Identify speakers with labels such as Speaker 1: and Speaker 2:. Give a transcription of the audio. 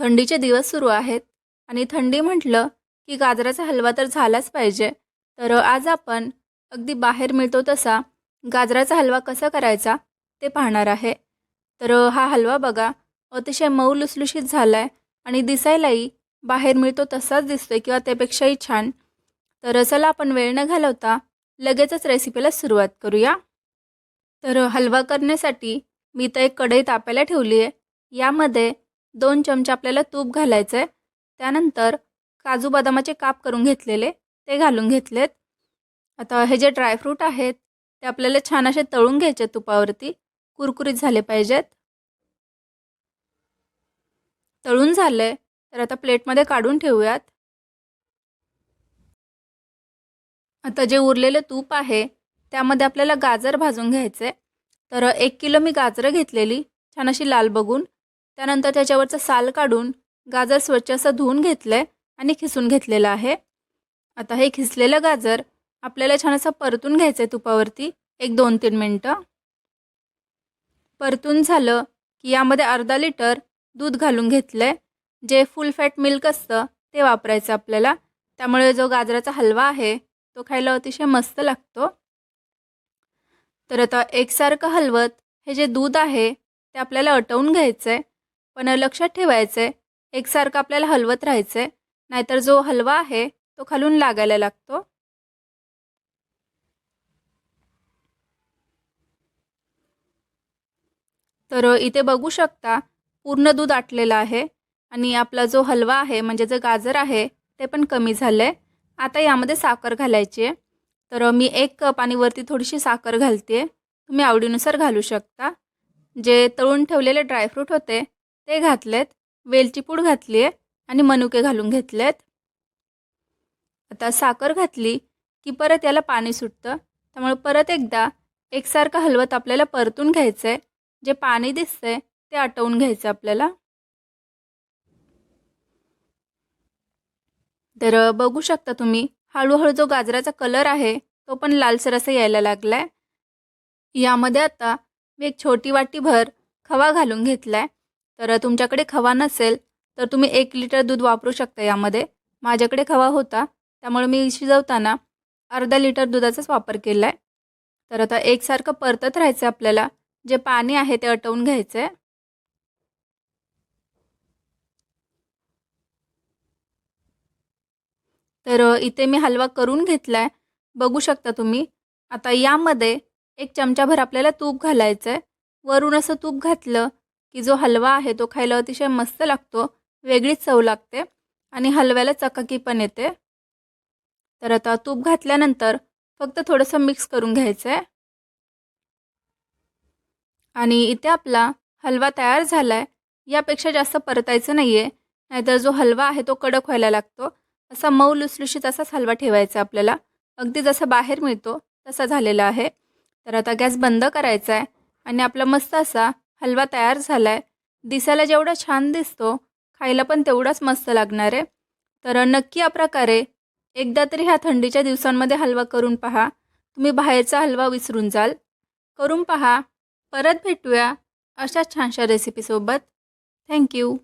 Speaker 1: थंडीचे दिवस सुरू आहेत. आणि थंडी म्हटलं की गाजराचा हलवा तर झालाच पाहिजे. तर आज आपण अगदी बाहेर मिळतो तसा गाजराचा हलवा कसा करायचा ते पाहणार आहे. तर हा हलवा बघा अतिशय मऊ लुसलुशीत झाला आहे आणि दिसायलाही बाहेर मिळतो तसाच दिसतोय किंवा त्यापेक्षाही छान. तर चला आपण वेळ न घालवता लगेचच रेसिपीला सुरुवात करूया. तर हलवा करण्यासाठी मी तर एक कढई तापायला ठेवली आहे. यामध्ये दोन चमचे आपल्याला तूप घालायचं आहे त्यानंतर काजू बदामाचे काप करून घेतलेले ते घालून घेतलेत. आता हे जे ड्रायफ्रूट आहेत ते आपल्याला छान असे तळून घ्यायचे तुपावरती. कुरकुरीत झाले पाहिजेत. तळून झाले तर आता प्लेटमध्ये काढून ठेवूयात. आता जे उरलेलं तूप आहे त्यामध्ये आपल्याला गाजर भाजून घ्यायचे तर एक किलो मी गाजरं घेतलेली छान अशी लाल बघून. त्यानंतर त्याच्यावरचं साल काढून गाजर स्वच्छ असं धुवून घेतलं आहे आणि खिसून घेतलेलं आहे. आता हे खिसलेलं गाजर आपल्याला छान असं परतून घ्यायचं आहे तुपावरती एक दोन तीन मिनटं. परतून झालं की यामध्ये अर्धा लिटर दूध घालून घेतलं आहे जे फुल फॅट मिल्क असतं ते वापरायचं आपल्याला. त्यामुळे जो गाजराचा हलवा आहे तो खायला अतिशय मस्त लागतो. तर आता एकसारखं हलवत हे जे दूध आहे ते आपल्याला अटवून घ्यायचं आहे पण लक्षात ठेवायचं आहे एकसारखं आपल्याला हलवत राहायचं आहे नाहीतर जो हलवा आहे तो खालून लागायला लागतो. तर इथे बघू शकता पूर्ण दूध आटलेलं आहे आणि आपला जो हलवा आहे म्हणजे जे गाजर आहे ते पण कमी झालं. आहे आता यामध्ये साखर घालायची आहे. तर मी एक कप आणि वरती थोडीशी साखर घालते. तुम्ही आवडीनुसार घालू शकता. जे तळून ठेवलेले ड्रायफ्रूट होते ते घातलेत वेलची पूड घातली आहे आणि मनुके घालून घेतलेत. आता साखर घातली की परत याला पाणी सुटतं. त्यामुळे परत एकदा एकसारखं हलवत आपल्याला परतून घ्यायचं आहे जे पाणी दिसतंय ते आटवून घ्यायचं आपल्याला. तर बघू शकता तुम्ही हळूहळू जो गाजराचा कलर आहे तो पण लालसर असं यायला लागला आहे यामध्ये आता मी एक छोटी वाटीभर खवा घालून घेतला आहे तर तुमच्याकडे खवा नसेल तर तुम्ही एक लिटर दूध वापरू शकता यामध्ये. माझ्याकडे खवा होता त्यामुळे मी शिजवताना अर्धा लिटर दुधाचाच वापर केला आहे तर आता एकसारखं परतत राहायचं आपल्याला. जे पाणी आहे ते अटवून घ्यायचं आहे तर इथे मी हलवा करून घेतला आहे बघू शकता तुम्ही. आता यामध्ये एक चमचाभर आपल्याला तूप घालायचं आहे वरून असं तूप घातलं की जो हलवा आहे तो खायला अतिशय मस्त लागतो वेगळीच चव लागते आणि हलव्याला चकाकी पण येते. तर आता तूप घातल्यानंतर फक्त थोडंसं मिक्स करून घ्यायचं आहे आणि इथे आपला हलवा तयार झाला आहे यापेक्षा जास्त परतायचं नाही आहे नाहीतर जो हलवा आहे तो कडक व्हायला लागतो. असा मऊ लुसलुशीत असाच हलवा ठेवायचा आपल्याला. अगदी जसा बाहेर मिळतो तसा झालेला आहे. तर आता गॅस बंद करायचा आहे आणि आपला मस्त असा हलवा तयार झाला आहे दिसायला जेवढा छान दिसतो खायला पण तेवढाच मस्त लागणार आहे. तर नक्की या प्रकारे एकदा तरी ह्या थंडीच्या दिवसांमध्ये हलवा करून पहा. तुम्ही बाहेरचा हलवा विसरून जाल. करून पहा. परत भेटूया अशा छानशा रेसिपीसोबत थँक्यू